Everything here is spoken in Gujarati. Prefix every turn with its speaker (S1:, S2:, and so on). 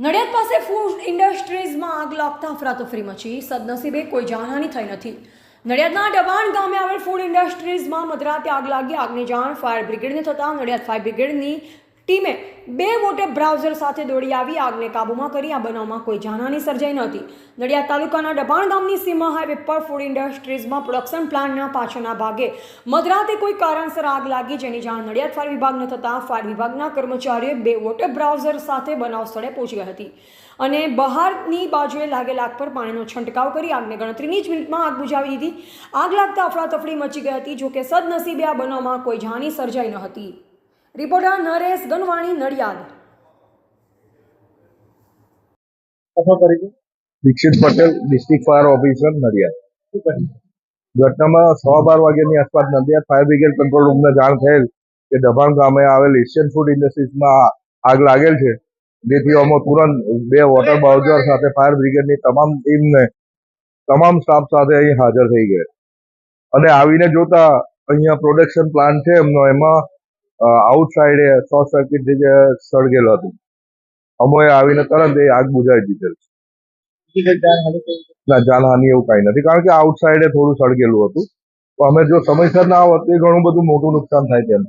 S1: નડિયાદ પાસે ફૂડ ઇન્ડસ્ટ્રીઝમાં આગ લાગતા અફરાતફરી મચી સદનસીબે કોઈ જાનહાની થઈ નથી. નડિયાદના ડબાણ ગામે આવેલ ફૂડ ઇન્ડસ્ટ્રીઝમાં મધરાતે આગ લાગી. આગની જાણ ફાયર બ્રિગેડને થતાં નડિયાદ ફાયર બ્રિગેડની ટીમે બે વોટે બ્રાઉઝર સાથે દોડી આવી, આગને કાબૂમાં કરી, આ બનાવમાં કોઈ જાનહાની સર્જાઈ નહોતી નડિયાદ તાલુકાના ડબાણ ગામની સીમા હાઈવે પર ફૂડ ઇન્ડસ્ટ્રીઝમાં પ્રોડક્શન પ્લાન્ટના પાછળના ભાગે મધરાતે કોઈ કારણસર આગ લાગી, જેની જાણ નડિયાદ ફાયર વિભાગને થતાં ફાયર વિભાગના કર્મચારીઓએ બે વોટર બ્રાઉઝર સાથે બનાવ સ્થળે પહોંચી ગઈ હતી. અને બહારની બાજુએ લાગેલ આગ પર પાણીનો છંટકાવ કરી આગને ગણતરીની જ મિનિટમાં આગ બુઝાવી દીધી. આગ લાગતા અફડાતફડી મચી ગઈ હતી, જોકે સદનસીબે આ બનાવમાં કોઈ જાની સર્જાઈ ન હતી. Reporter Naresh Ganwani, Nadiad.
S2: Dixit Patel, district fire officer, Nadiad. ઘટનામાં સવા બાર વાગ્યાની આસપાસ નડિયાદ ફાયર બ્રિગેડ કંટ્રોલ રૂમને જાણ થયેલ કે દબાણ ગામે આવેલ એશિયન ફૂડ ઇન્ડસ્ટ્રીઝમાં આગ લાગેલ છે. જેથી અમે તુરંત બે વોટર બાઉઝર સાથે ફાયર બ્રિગેડની તમામ ટીમને, તમામ સ્ટાફ સાથે અહીં હાજર થઈ ગયા. અને આવીને જોતા અહીંયા પ્રોડક્શન પ્લાન્ટ છે એમનો, એમાં આઉટ એ શોર્ટ સર્કિટ જે સળગેલો હતું. અમોએ આવીને તરત એ આગ બુજાવી દીધેલ
S3: છે?
S2: ના, જાનહાની એવું કઈ નથી. કારણ કે આઉટ સાઈડે થોડું સળગેલું હતું. તો અમે જો સમયસર ના આવત એ ઘણું બધું મોટું નુકસાન થાય તેમ